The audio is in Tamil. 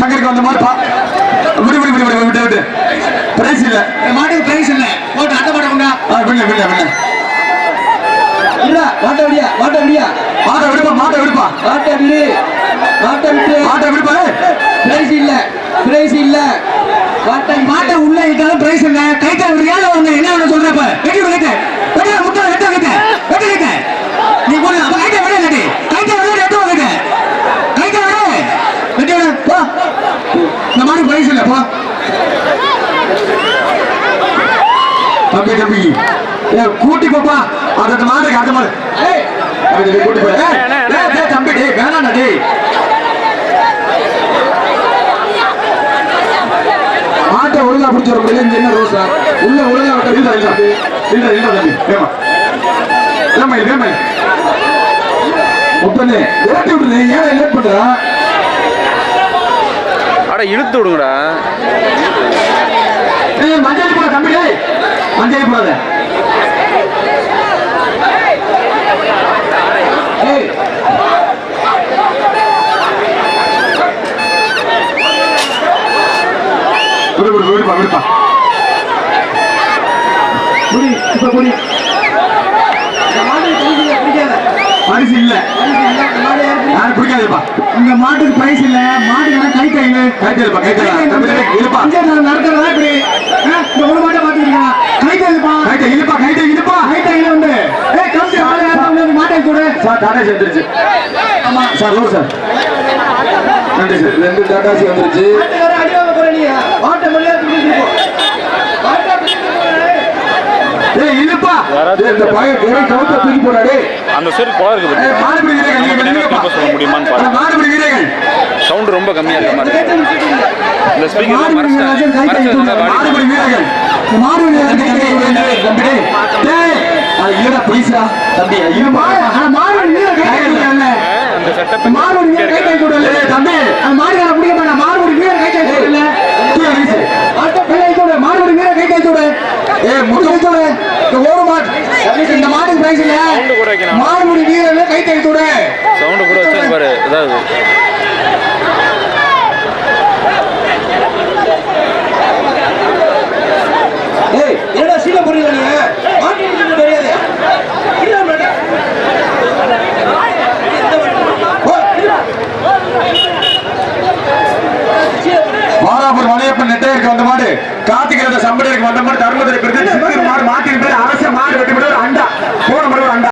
சங்கருக்கு வந்த மாதிரி விடு விடு விடு விடு விட்டு விட்டு பிரைஸ் இல்ல. மாட்டுக்கு பிரைஸ் இல்ல. போட்டு அட்டை கொண்டா. ஆ விடல விடல விடல இல்ல மாட்ட விடியா மாட்ட விடியா. மாட்டை விடுப்பா மாட்டை விடுப்பா. மாட்ட விடு மாட்ட விட்டு. மாட்டை விடுப்பா. பிரைஸ் இல்ல பிரைஸ் இல்ல. மாட்ட மாட்ட உள்ள இட்டாலும் பிரைஸ் இல்ல. கைட்ட விடுறியா இல்ல என்ன சொல்றப்ப விடு கைட்ட வெட்டி முட்டை வெட்ட கைட்ட வெட்டி கைட்ட நீ போடு அப்ப கைட்ட விடு கட்டி கைட்ட விடு வெட்டு கைட்ட கைட்ட விடு வெட்டி விடு போ இந்த மாதிரி பிரைஸ் இல்ல போ தம்பி தம்பி ஏ கூட்டி போப்பா அந்த மாட்டுக்கு அந்த மாதிரி கூட்டி போ. ஏய், ஏய், டேய், தம்பி டேய் வேணாம்டா டேய். மாட்டை ஒழுங்கா பிடிச்ச ஒரு பிள்ளை என்ன ரோசா? உள்ள ஒழுங்கா விட்ட இல்ல இல்ல இல்ல இல்ல தம்பி. வேமா. வேமா வேமா முப்பண்ணே ஓட்டி விட்டுரு ஏன் லேட் பண்றா? அட இழுத்து விடுங்கடா. ஏய் மஞ்சள் போட தம்பி விடு விடு விடுப்பா விடுப்பா. புடி இப்ப புடி. பரிசு இல்ல. யாரும் பிடிக்காதுப்பா? இந்த மாட்டுக்கு பிரைஸ் இல்ல மாட்டுக்கு கை கையில கைத்தேல் தம்பி டேய் இழுப்பா நடக்கிறதா இப்படி ஆ, இந்த ஒரு மாட்டை மாத்திருக்கா கை கையிலப்பா கைத்தை இழுப்பா கைத்தை இழுப்பா கை கையில உண்டு ஏய் கம்பி ஆளு யாரா வந்து மாட்டை கொடு சார் டாடா வந்துருச்சு ஆமா சார் லோ சார் நன்றி சார் ரெண்டு டாடாசி வந்துருச்சு மாட்டுக்கார அடிவாங்க போற நீ மாட்டை மரியாதை பிடிச்சிட்டு போ மாட்டை பிடிச்சிட்டு போ. ஏய் இழுப்பா ஏய், இந்த பையன் வெறும் கவுத்த தூக்கி போடா டேய் அந்த சைடு குளம் இருக்கு ஏய், பாத்தீங்களா? மாடுபிடி வீரர்கள் நீங்க நம்ம நில்லுங்கப்பா. திரும்ப சொல்ல முடியுமான்னு பாருங்க. அந்த சவுண்ட் ரொம்ப கம்மியா இருக்க மாதிரி. இந்த ஸ்பீக்கர் மறைச்சதுனால பாடி Sound கூட வைக்கணும். மாடுபடி வீரர்கள் கை கை கொடு சவுண்ட் கூட வச்சு பாரு ஏதாவது ஏய் என்னடா சீல போறீங்க நீங்க? மாட்டு தெரியாது. இல்ல மேடம் வாராபுரம் வளையப்பன் நெட்டையருக்கு வந்த மாடு கார்